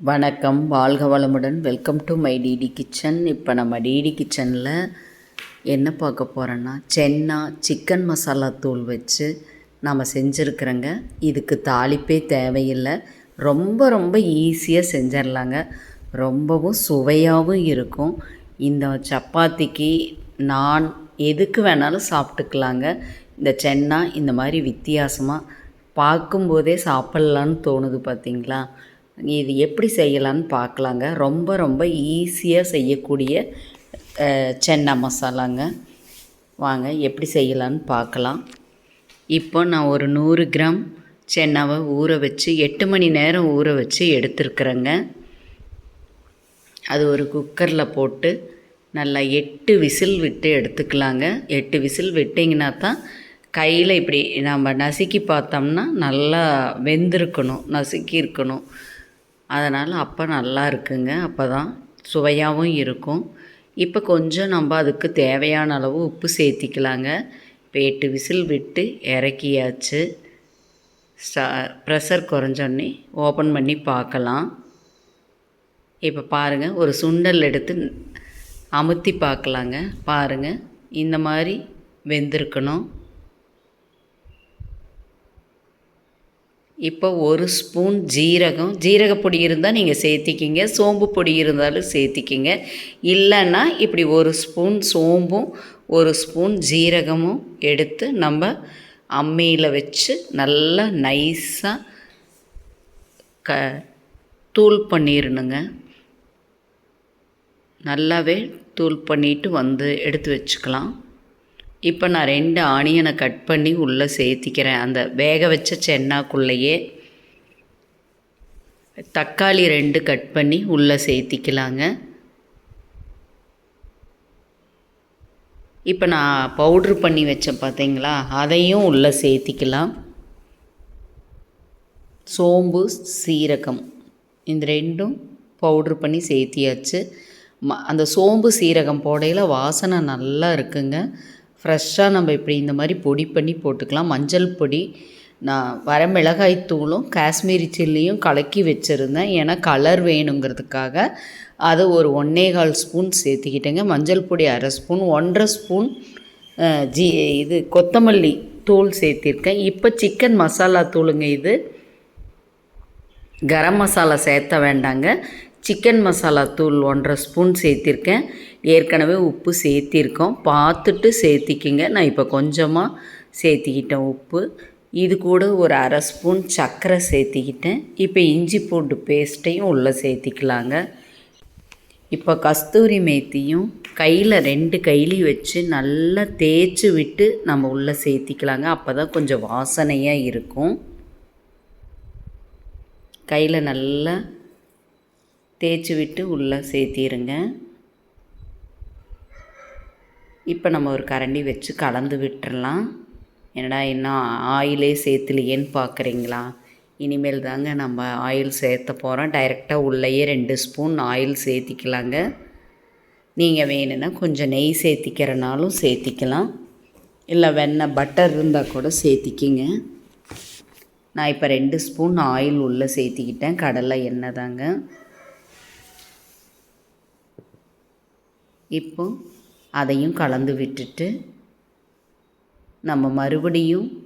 வணக்கம். வாழ்க வளமுடன். Welcome to my DD kitchen இப்போ நம்ம டிடி கிச்சனில் என்ன பார்க்க போகிறோன்னா சென்னா சிக்கன் மசாலா தூள் வச்சு நம்ம செஞ்சுருக்குறோங்க. இதுக்கு தாளிப்பே தேவையில்லை. ரொம்ப ரொம்ப ஈஸியாக செஞ்சிடலாங்க ரொம்பவும் சுவையாகவும் இருக்கும். இந்த சப்பாத்திக்கு நான் எதுக்கு வேணாலும் சாப்பிட்டுக்கலாங்க. இந்த சென்னா இந்த மாதிரி வித்தியாசமாக பார்க்கும்போதே சாப்பிட்லான்னு தோணுது பார்த்தீங்களா இது எப்படி செய்யலான்னு பார்க்கலாங்க. ரொம்ப ரொம்ப ஈஸியாக செய்யக்கூடிய சென்னா மசாலாங்க. வாங்க எப்படி செய்யலான்னு பார்க்கலாம். இப்போ நான் ஒரு நூறு கிராம் சென்னாவை ஊற வச்சு எட்டு மணி நேரம் ஊற வச்சு எடுத்துருக்குறேங்க. அது ஒரு குக்கரில் போட்டு நல்லா எட்டு விசில் விட்டு எடுத்துக்கலாங்க. எட்டு விசில் விட்டிங்கன்னா தான் கையில் இப்படி நம்ம நசுக்கி பார்த்தோம்னா நல்லா வெந்திருக்கணும் நசுக்கி இருக்கணும் அதனால் அப்போ நல்லா இருக்குங்க. அப்போ தான் சுவையாகவும் இருக்கும். இப்போ கொஞ்சம் நம்ம அதுக்கு தேவையான அளவு உப்பு சேர்த்திக்கலாங்க. இப்போ எட்டு விசில் விட்டு இறக்கியாச்சு. ஸ்டா ப்ரெஷர் குறைஞ்சோடனே ஓப்பன் பண்ணி பார்க்கலாம். இப்போ பாருங்கள் ஒரு சுண்டல் எடுத்து அமுத்தி பார்க்கலாங்க. பாருங்கள் இந்த மாதிரி வெந்திருக்கணும். இப்போ ஒரு ஸ்பூன் ஜீரகம். ஜீரகப்பொடி இருந்தால் நீங்கள் சேர்த்திக்கிங்க. சோம்பு பொடி இருந்தாலும் சேர்த்திக்கிங்க. இல்லைன்னா இப்படி ஒரு ஸ்பூன் சோம்பும் ஒரு ஸ்பூன் ஜீரகமும் எடுத்து நம்ம அம்மியில் வச்சு நல்லா நைஸாக க தூள் பண்ணிடணுங்க நல்லாவே தூள் பண்ணிட்டு வந்து எடுத்து வச்சுக்கலாம். இப்போ நான் ரெண்டு ஆனியனை கட் பண்ணி உள்ளே சேர்த்திக்கிறேன். அந்த வேக வச்ச சென்னாக்குள்ளேயே தக்காளி ரெண்டு கட் பண்ணி உள்ளே சேர்த்திக்கலாங்க. இப்போ நான் பவுட்ரு பண்ணி வச்சேன் பார்த்தீங்களா அதையும் உள்ளே சேர்த்திக்கலாம். சோம்பு சீரகம் இந்த ரெண்டும் பவுட்ரு பண்ணி சேர்த்தியாச்சு. ம அந்த சோம்பு சீரகம் போடையில் வாசனை நல்லா இருக்குங்க. ஃப்ரெஷ்ஷாக நம்ம இப்படி இந்த மாதிரி பொடி பண்ணி போட்டுக்கலாம். மஞ்சள் பொடி. நான் வரமிளகாய் தூளும் காஷ்மீரி சில்லியும் கலக்கி வச்சுருந்தேன். ஏன்னா கலர் வேணுங்கிறதுக்காக. அது ஒரு ஒன்றே கால் ஸ்பூன் சேர்த்துக்கிட்டேங்க. மஞ்சள் பொடி அரை ஸ்பூன் ஒன்றரை ஸ்பூன் ஜி இது கொத்தமல்லி தூள் சேர்த்திருக்கேன். இப்போ சிக்கன் மசாலா தூளுங்க இது. கரம் மசாலா சேர்த்த வேண்டாங்க. சிக்கன் மசாலா தூள் ஒன்றரை ஸ்பூன் சேர்த்திருக்கேன். ஏற்கனவே உப்பு சேர்த்திருக்கோம். பார்த்துட்டு சேர்த்திக்கிங்க. நான் இப்போ கொஞ்சமாக சேர்த்திக்கிட்டேன் உப்பு. இது கூட ஒரு அரை ஸ்பூன் சர்க்கரை சேர்த்திக்கிட்டேன். இப்போ இஞ்சி பூண்டு பேஸ்ட்டையும் உள்ளே சேர்த்திக்கலாங்க. இப்போ கஸ்தூரி மேத்தியும் கையில் ரெண்டு கையிலையும் வச்சு நல்லா தேய்ச்சி விட்டு நம்ம உள்ளே சேர்த்திக்கலாங்க. அப்போ தான் கொஞ்சம் வாசனையாக இருக்கும். கையில் நல்லா தேய்ச்சி விட்டு உள்ளே சேர்த்திருங்க. இப்போ நம்ம ஒரு கரண்டி வச்சு கலந்து விட்டுறலாம். என்னடா இன்னும் ஆயிலே சேர்த்துலையேன்னு பார்க்குறீங்களா இனிமேல் தாங்க நம்ம ஆயில் சேர்த்த போகிறோம் டைரெக்டாக உள்ளேயே ரெண்டு ஸ்பூன் ஆயில் சேர்த்திக்கலாங்க. நீங்கள் வேணும்னா கொஞ்சம் நெய் சேர்த்திக்கிறனாலும் சேர்த்திக்கலாம். இல்லை வெண்ணெய் பட்டர் இருந்தால் கூட சேர்த்திக்கிங்க. நான் இப்போ ரெண்டு ஸ்பூன் ஆயில் உள்ளே சேர்த்திக்கிட்டேன். கடலை எண்ணெய் தாங்க. இப்போ அதையும் கலந்து விட்டுட்டு நம்ம மறுபடியும்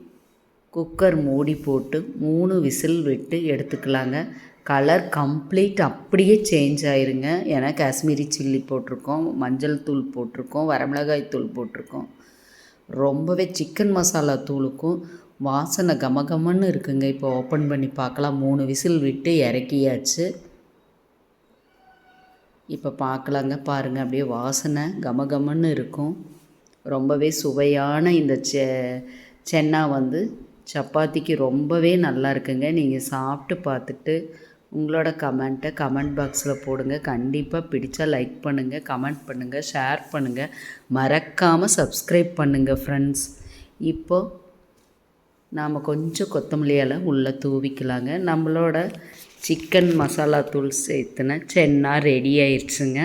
குக்கர் மூடி போட்டு மூணு விசில் விட்டு எடுத்துக்கலாங்க. கலர் கம்ப்ளீட் அப்படியே சேஞ்ச் ஆயிருங்க. ஏன்னா காஷ்மீரி சில்லி போட்டிருக்கோம் மஞ்சள் தூள் போட்டிருக்கோம் வரமிளகாய் தூள் போட்டிருக்கோம். ரொம்பவே சிக்கன் மசாலா தூளுக்கும் வாசனை கமகமன்னு இருக்குங்க. இப்போ ஓப்பன் பண்ணி பார்க்கலாம். மூணு விசில் விட்டு இறக்கியாச்சு. இப்போ பார்க்கலாங்க பாருங்கள் அப்படியே வாசனை கமகமன்னு இருக்கும். ரொம்பவே சுவையான இந்த செ சென்னா வந்து சப்பாத்திக்கு ரொம்பவே நல்லா இருக்குங்க. நீங்கள் சாப்பிட்டு பார்த்துட்டு உங்களோட கமெண்ட்டை கமெண்ட் பாக்ஸில் போடுங்க. கண்டிப்பாக பிடிச்சா லைக் பண்ணுங்கள் கமெண்ட் பண்ணுங்கள் ஷேர் பண்ணுங்கள் மறக்காமல் சப்ஸ்கிரைப் பண்ணுங்கள் ஃப்ரெண்ட்ஸ். இப்போது நாம் கொஞ்சம் கொத்தமல்லியால் உள்ளே தூவிக்கலாங்க. நம்மளோட சிக்கன் மசாலா தூள் சேர்த்துன சென்னா ரெடி ஆயிடுச்சுங்க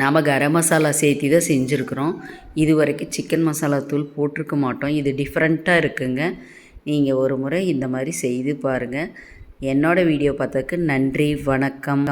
நாம் கரம் மசாலா சேர்த்தி தான் செஞ்சுருக்குறோம். இது வரைக்கும் சிக்கன் மசாலா தூள் போட்டிருக்க மாட்டோம். இது டிஃப்ரெண்ட்டாக இருக்குங்க. நீங்கள் ஒரு முறை இந்த மாதிரி செய்து பாருங்கள் என்னோடய வீடியோ பார்த்ததுக்கு நன்றி வணக்கம்.